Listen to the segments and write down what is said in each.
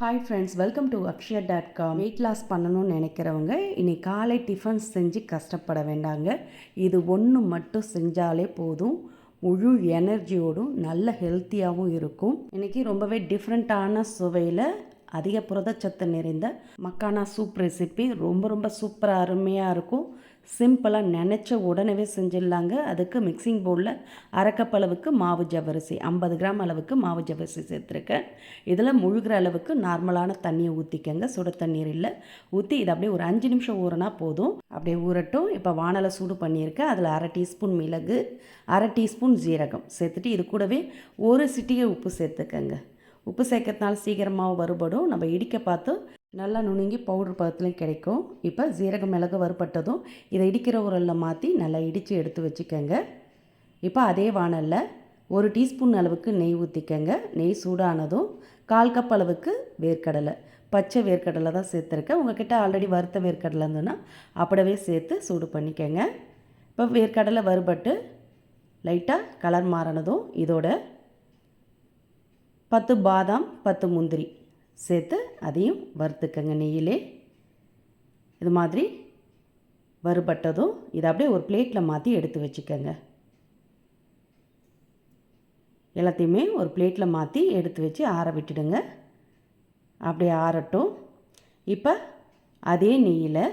Hi friends welcome to Akshaya dot com weight loss பண்ணணும்னு நினைக்கிறவங்க இன்னைக்கு காலை டிஃபன் செஞ்சு கஷ்டப்பட வேண்டாங்க. இது ஒன்று மட்டும் செஞ்சாலே போதும். முழு எனர்ஜியோடும் நல்ல ஹெல்த்தியாகவும் இருக்கும். இன்றைக்கி ரொம்பவே டிஃப்ரெண்ட்டான சுவையில் அதிக புரதச்சத்து நிறைந்த மக்கானா சூப் ரெசிபி ரொம்ப ரொம்ப சூப்பராக அருமையாக இருக்கும். சிம்பிளாக நினச்ச உடனே செஞ்சிடலாங்க. அதுக்கு மிக்சிங் பவுலில் அரைக்கப்பளவுக்கு மாவு ஜவ்வரிசி ஐம்பது கிராம் அளவுக்கு மாவு ஜவ்வரிசி சேர்த்துருக்கேன். இதில் முழுகிற அளவுக்கு நார்மலான தண்ணியை ஊற்றிக்கங்க சுட தண்ணீர் இல்லை. ஊற்றி இதை அப்படியே ஒரு அஞ்சு நிமிஷம் ஊறினா போதும். அப்படியே ஊறட்டும். இப்போ வானலை சூடு பண்ணியிருக்கேன். அதில் அரை டீஸ்பூன் மிளகு அரை டீஸ்பூன் ஜீரகம் சேர்த்துட்டு இது கூடவே ஒரு சிட்டிகை உப்பு சேர்த்துக்கங்க. உப்பு சேர்க்கறதுனால சீக்கிரமாக வறுபடும். நம்ம இடிக்க பார்த்து நல்லா நுணுங்கி பவுடர் பதத்துலையும் கிடைக்கும். இப்போ ஜீரகம் மிளகு வறுபட்டதும் இதை இடிக்கிற உரலில் மாற்றி நல்லா இடித்து எடுத்து வச்சுக்கோங்க. இப்போ அதே வானலில் ஒரு டீஸ்பூன் அளவுக்கு நெய் ஊற்றிக்கங்க நெய் சூடானதும் கால் கப் அளவுக்கு வேர்க்கடலை. பச்சை வேர்க்கடலை தான் சேர்த்துருக்கேன். உங்ககிட்ட ஆல்ரெடி வறுத்த வேர்க்கடலை இருந்ததுன்னா அப்படியே சேர்த்து சூடு பண்ணிக்கோங்க. இப்போ வேர்க்கடலை வறுபட்டு லைட்டாக கலர் மாறினதும் இதோட பத்து பாதாம் பத்து முந்திரி. சேர்த்து அதையும் வறுத்துக்கங்க நெய்யிலே. இது மாதிரி வறுபட்டதும் இதை அப்படியே ஒரு பிளேட்டில் மாற்றி எடுத்து வச்சுக்கோங்க. எல்லாத்தையுமே ஒரு பிளேட்டில் மாற்றி எடுத்து வச்சு ஆற விட்டுடுங்க. அப்படியே ஆறட்டும். இப்போ அதே நெய்யில்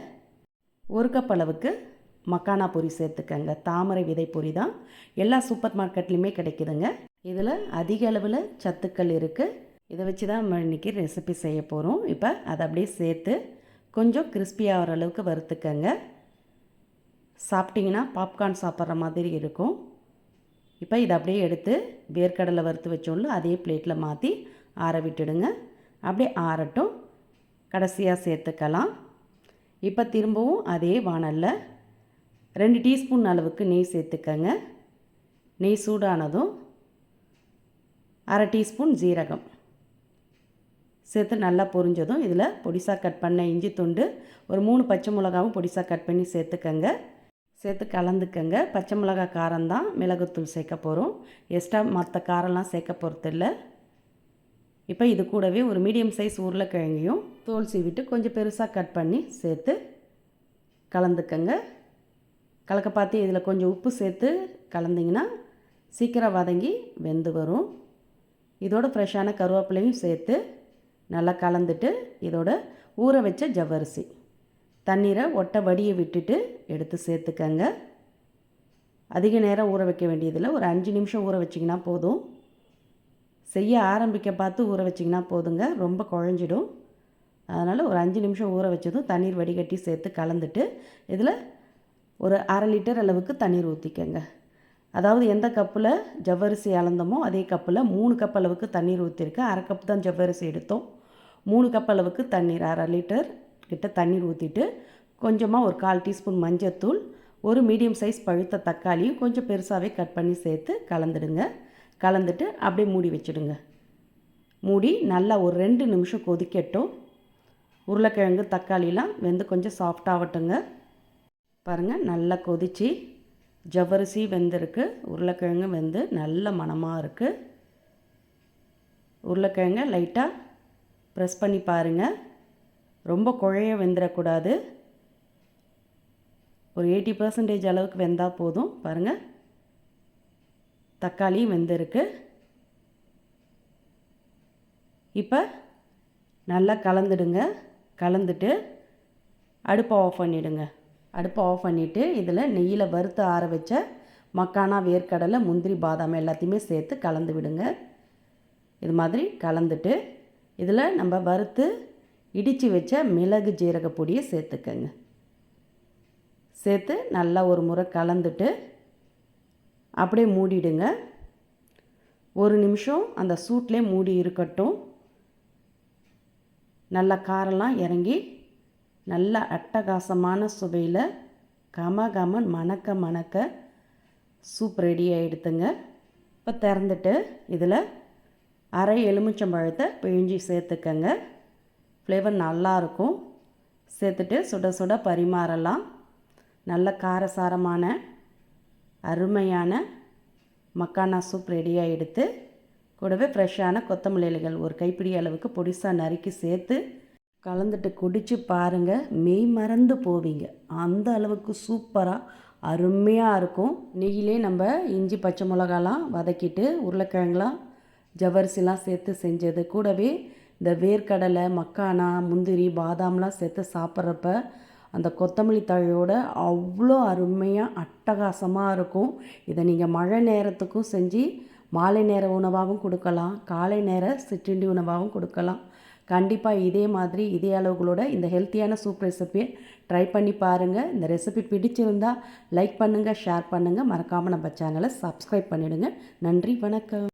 ஒரு கப் அளவுக்கு மக்கானா பொரி சேர்த்துக்கங்க. தாமரை விதை பொரி தான். எல்லா சூப்பர் மார்க்கெட்லேயுமே கிடைக்குதுங்க. இதில் அதிக அளவில் சத்துக்கள் இருக்குது இதை வச்சு தான் நம்ம இன்றைக்கி ரெசிபி செய்ய போகிறோம் இப்போ அதை அப்படியே சேர்த்து கொஞ்சம் கிறிஸ்பி ஆகிற அளவுக்கு வறுத்துக்கங்க. சாப்பிட்டிங்கன்னா பாப்கார்ன் சாப்பிட்ற மாதிரி இருக்கும். இப்போ இதை அப்படியே எடுத்து வேர்க்கடலை வறுத்து வச்சோம்ல அதே பிளேட்டில் மாற்றி ஆற விட்டுடுங்க. அப்படியே ஆறட்டும். கடைசியாக சேர்த்துக்கலாம். இப்போ திரும்பவும் அதே வானலில் ரெண்டு டீஸ்பூன் அளவுக்கு நெய் சேர்த்துக்கங்க. நெய் சூடானதும் அரை டீஸ்பூன் ஜீரகம். சேர்த்து நல்லா பொரிஞ்சதும் இதில் பொடிசாக கட் பண்ண இஞ்சி துண்டு ஒரு மூணு பச்சை மிளகாவும் பொடிசாக கட் பண்ணி சேர்த்துக்கங்க. சேர்த்து கலந்துக்கங்க. பச்சை மிளகா காரம்தான் மிளகுத்தூள் சேர்க்க போகிறோம் எக்ஸ்ட்ரா மற்ற காரம்லாம் சேர்க்க போகிறதில்ல இப்போ இது கூடவே ஒரு மீடியம் சைஸ் உருளைக்கிழங்கையும் தோல் சீவிட்டு கொஞ்சம் பெருசாக கட் பண்ணி சேர்த்து கலந்துக்கங்க. கலக்க பார்த்து இதில் கொஞ்சம் உப்பு சேர்த்து கலந்திங்கன்னா சீக்கிரம் வதங்கி வெந்து வரும். இதோட ஃப்ரெஷ்ஷான கருவேப்பிலையும் சேர்த்து நல்லா கலந்துட்டு இதோட ஊற வச்ச ஜவ்வரிசி. தண்ணீரை ஒட்டை வடியை விட்டுட்டு எடுத்து சேர்த்துக்கங்க. அதிக நேரம் ஊற வைக்க வேண்டியதில்லை. ஒரு அஞ்சு நிமிஷம் ஊற வச்சிங்கன்னா போதும். செய்ய ஆரம்பிக்க பார்த்து ஊற வச்சிங்கன்னா போதுங்க. ரொம்ப குழஞ்சிடும். அதனால் ஒரு அஞ்சு நிமிஷம் ஊற வச்சதும் தண்ணீர் வடிகட்டி சேர்த்து கலந்துட்டு இதில் ஒரு அரை லிட்டர் அளவுக்கு தண்ணீர் ஊற்றிக்கங்க அதாவது எந்த கப்பில் ஜவ்வரிசி அளந்தமோ அதே கப்பில் மூணு கப் அளவுக்கு தண்ணீர் ஊற்றிருக்கேன் அரை கப் தான் ஜவ்வரிசி எடுத்தோம். மூணு கப் அளவுக்கு தண்ணீர் அரை லிட்டர் கிட்ட தண்ணீர் ஊற்றிட்டு கொஞ்சமாக ஒரு கால் டீஸ்பூன் மஞ்சத்தூள் ஒரு மீடியம் சைஸ் பழுத்த தக்காளியும் கொஞ்சம் பெருசாகவே கட் பண்ணி சேர்த்து கலந்துடுங்க. கலந்துட்டு அப்படியே மூடி வச்சுடுங்க. மூடி நல்லா ஒரு ரெண்டு நிமிஷம் கொதிக்கட்டும். உருளைக்கிழங்கு தக்காளிலாம் வெந்து கொஞ்சம் சாஃப்டாகட்டுங்க பாருங்கள் நல்லா கொதித்து ஜவ்வரிசி வெந்திருக்கு உருளைக்கிழங்கு வெந்து நல்ல மணமாக இருக்குது உருளைக்கிழங்க லைட்டாக ப்ரெஸ் பண்ணி பாருங்கள் ரொம்ப குழைய வெந்துடக்கூடாது ஒரு எயிட்டி பர்சன்டேஜ் அளவுக்கு வெந்தால் போதும். பாருங்கள் தக்காளியும் வெந்திருக்கு. இப்போ நல்லா கலந்துடுங்க. கலந்துட்டு அடுப்பை ஆஃப் பண்ணிவிடுங்க அடுப்பை ஆஃப் பண்ணிவிட்டு இதில் நெய்யில் வறுத்து ஆற வச்ச மக்கானா வேர்க்கடலை முந்திரி பாதாம் எல்லாத்தையுமே சேர்த்து கலந்து விடுங்க. இது மாதிரி கலந்துட்டு இதில் நம்ம வறுத்து இடித்து வச்ச மிளகு ஜீரக பொடியை சேர்த்துக்கங்க. சேர்த்து நல்லா ஒரு முறை கலந்துட்டு அப்படியே மூடிடுங்க. ஒரு நிமிஷம் அந்த சூட்லேயே மூடி இருக்கட்டும். நல்லா காரெல்லாம் இறங்கி நல்ல அட்டகாசமான சுவையில் கம கமன் மணக்க மணக்க சூப் ரெடி ஆகிடுத்துங்க இப்போ திறந்துட்டு இதில் அரை எலுமிச்சம்பழத்தை பிழிஞ்சி சேர்த்துக்கங்க. ஃப்ளேவர் நல்லாயிருக்கும் சேர்த்துட்டு சுட சுட பரிமாறலாம். நல்ல காரசாரமான அருமையான மக்கானா சூப் ரெடியாக எடுத்து கூடவே ஃப்ரெஷ்ஷான கொத்தமல்லி இலைகள் ஒரு கைப்பிடி அளவுக்கு பொடிசாக நறுக்கி சேர்த்து கலந்துட்டு குடித்து பாருங்கள் மெய் மறந்து போவீங்க. அந்த அளவுக்கு சூப்பராக அருமையாக இருக்கும். நெய்யிலே நம்ம இஞ்சி பச்சை மிளகாலாம் வதக்கிட்டு உருளைக்கிழங்குலாம் ஜவரிசிலாம் சேர்த்து செஞ்சது. கூடவே இந்த வேர்க்கடலை மக்கானா முந்திரி பாதாம்லாம் சேர்த்து சாப்பிட்றப்ப அந்த கொத்தமல்லி தழையோட அவ்வளோ அருமையாக அட்டகாசமாக இருக்கும். இதை நீங்கள் மழை நேரத்துக்கும் செஞ்சு மாலை நேர உணவாகவும் கொடுக்கலாம். காலை நேர சிற்றுண்டி உணவாகவும் கொடுக்கலாம். கண்டிப்பாக இதே மாதிரி இதே அளவுகளோட இந்த ஹெல்த்தியான சூப் ரெசிபியை ட்ரை பண்ணி பாருங்கள் இந்த ரெசிபி பிடிச்சிருந்தா லைக் பண்ணுங்கள் ஷேர் பண்ணுங்கள் மறக்காமல் நம்ம சேனலை சப்ஸ்கிரைப் பண்ணிவிடுங்க நன்றி வணக்கம்.